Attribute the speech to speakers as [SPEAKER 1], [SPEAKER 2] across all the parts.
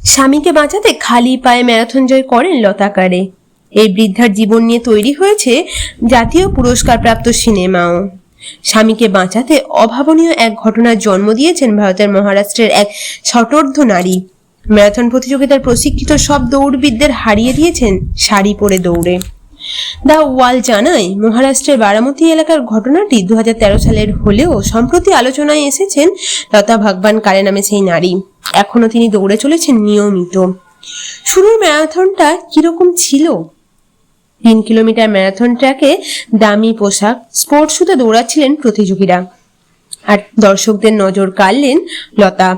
[SPEAKER 1] স্বামীকে বাঁচাতে খালি পায়ে ম্যারাথন জয় করেন লতাকারে। এই বৃদ্ধার জীবন নিয়ে তৈরি হয়েছে জাতীয় পুরস্কারপ্রাপ্ত সিনেমাও। স্বামীকে বাঁচাতে অভাবনীয় এক ঘটনার জন্ম দিয়েছেন ভারতের মহারাষ্ট্রের এক ছটর্ধ নারী। ম্যারাথন প্রতিযোগিতার প্রশিক্ষিত সব দৌড়বিদদের হারিয়ে দিয়েছেন শাড়ি পরে দৌড়ে। দা ওয়াল জানায়, মহারাষ্ট্রের বারামতি এলাকার ঘটনাটি দুহাজার তেরো সালের হলেও সম্প্রতি আলোচনায় এসেছেন লতা ভগবান কারে নামে সেই নারী। এখনও তিনি দৌড়ে চলেছেন নিয়মিত। শুরুর ম্যারাথনটা কীরকম ছিল? তিন কিলোমিটার ম্যারাথন ট্র্যাকে দামি পোশাক স্পোর্টস শুতে দৌড়াচ্ছিলেন প্রতিযোগীরা। আর দর্শকদের নজর কাড়লেন লতা।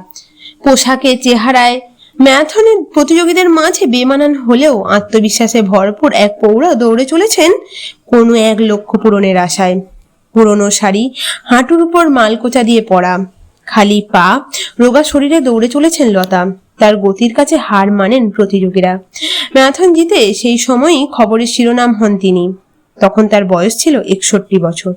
[SPEAKER 1] পোশাকে চেহারায় ম্যারাথনের প্রতিযোগীদের মাঝে বেমানান হলেও আত্মবিশ্বাসে ভরপুর এক পৌরা দৌড়ে চলেছেন কোনো এক লক্ষ্য পূরণের আশায়। পুরনো শাড়ি, হাঁটুর উপর মালকোচা দিয়ে পড়া খালি পা, রোগা শরীরে দৌড়ে চলেছেন লতা। তার গতির কাছে হার মানেন প্রতিযোগীরা। ম্যারাথন জিতে সেই সময়ই খবরের শিরোনাম হন তিনি। তখন তার বয়স ছিল একষট্টি বছর।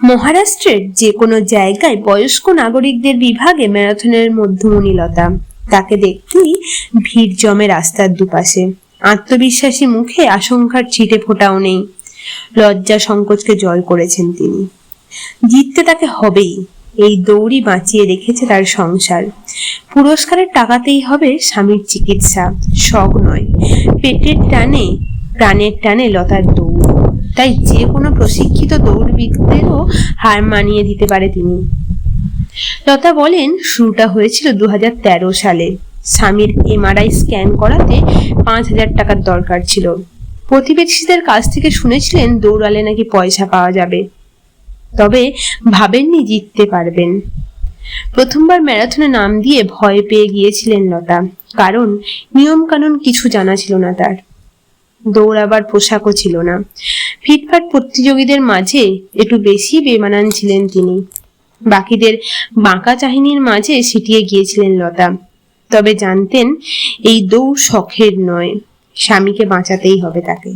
[SPEAKER 1] মহারাষ্ট্রের যে কোনো জায়গায় বয়স্ক নাগরিকদের বিভাগে ম্যারাথনের মধ্যমণি লতা। তাকে দেখতেই ভিড় জমে রাস্তার দুপাশে। আত্মবিশ্বাসী মুখে আশঙ্কার ছিটে ফোটাও নেই। লজ্জা সংকোচকে জয় করেছেন তিনি। জিততে তাকে হবেই। এই দৌড়ই বাঁচিয়ে রেখেছে তার সংসার। পুরস্কারের টাকাতেই হবে স্বামীর চিকিৎসা। শখ নয়। পেটের টানে, প্রাণের টানে লতার দৌড়। তাই যে কোনো প্রশিক্ষিত দৌড়বিদদেরও হার মানিয়ে দিতে পারে তিনি। লতা বলেন, শুরুটা হয়েছিল দু হাজার তেরো সালে। স্বামীর এমআরআই স্ক্যান করাতে পাঁচ হাজার টাকার দরকার ছিল। প্রতিবেশীদের কাছ থেকে শুনেছিলেন, দৌড়ালে নাকি পয়সা পাওয়া যাবে। তবে ভাবেননি জিততে পারবেন। প্রথমবার ম্যারাথনে নাম দিয়ে ভয় পেয়ে গিয়েছিলেন লতা। কারণ নিয়ম কানুন কিছু জানা ছিল না তার। দৌড়াবার পোশাকও ছিল না। ফিটফাট প্রতিযোগীদের মাঝে একটু বেশি বেমানান ছিলেন তিনি। বাকিদের বাঁকা চাহিনীর মাঝে সিটিয়ে গিয়েছিলেন লতা। তবে জানতেন, এই দৌড় শখের নয়, স্বামীকে বাঁচাতেই হবে তাকে।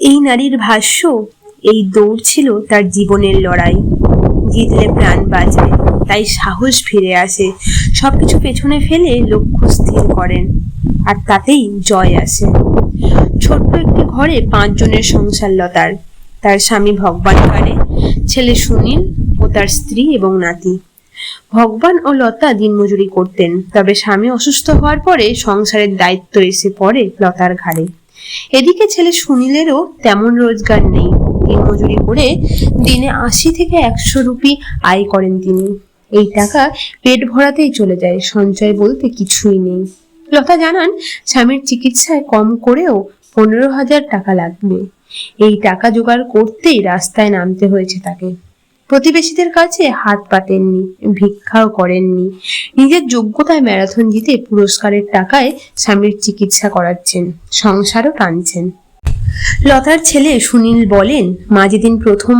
[SPEAKER 1] এই নারীর ভাষ্য, এই দৌড় ছিল তার জীবনের লড়াই। জিতলে প্রাণ বাঁচবে তাই সাহস ফিরে আসে। সবকিছু পেছনে ফেলে লক্ষ্য স্থির করেন, আর তাতেই জয় আসে। ছোট্ট একটি ঘরে পাঁচজনের সংসার লতার। তার স্বামী ভগবান কারে ছেলে সুনীল ও তার স্ত্রী এবং নাতি। ভগবান ও লতা দিনমজুরি করতেন, তবে স্বামী অসুস্থ হওয়ার পরে সংসারের দায়িত্ব এসে পড়ে লতার ঘাড়ে। এদিকে ছেলে সুনীলেরও তেমন রোজগার নেই। দিনমজুরি করে দিনে আশি থেকে একশো রুপি আয় করেন তিনি। এই টাকা পেট ভরাতেই চলে যায়, সঞ্চয় বলতে কিছুই নেই। লতা জানান, স্বামীর চিকিৎসায় কম করেও পনেরো হাজার টাকা লাগবে। এই টাকা জোগাড় করতেই রাস্তায় নামতে হয়েছে তাকে। প্রতিবেশীদের কাছে হাত পাতেননি, ভিক্ষাও করেননি। নিজের যোগ্যতায় ম্যারাথন জিতে পুরস্কারের টাকায় স্বামীর চিকিৎসা করাচ্ছেন, সংসারও টানছেন। লতার ছেলে সুনীল বলেন, মা যেদিন প্রথম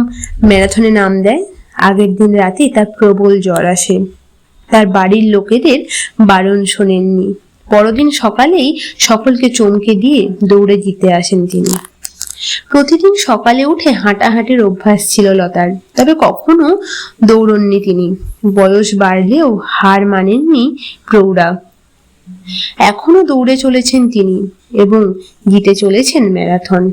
[SPEAKER 1] ম্যারাথনে নাম দেয়, আগের দিন রাতে তার প্রবল জ্বর আসে। তার বাড়ির লোকেদের বারণ শোনেননি। পরদিন সকালেই সকলকে চমকে দিয়ে দৌড়ে জিতে আসেন তিনি। প্রতিদিন সকালে উঠে হাঁটাহাঁটির অভ্যাস ছিল লতার। তবে কখনো দৌড়ননি তিনি। বয়স বাড়লেও হার মানেননি প্রৌঢ়া। এখনও দৌড়ে চলেছেন তিনি এবং জিতে চলেছেন ম্যারাথন।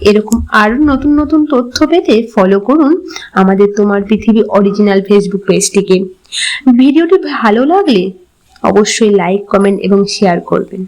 [SPEAKER 1] এরকম আরও নতুন নতুন তথ্য পেতে ফলো করুন আমাদের তোমার পৃথিবী অরিজিনাল ফেসবুক পেজটিকে ভিডিওটি ভালো লাগলে অবশ্যই লাইক কমেন্ট এবং শেয়ার করবেন।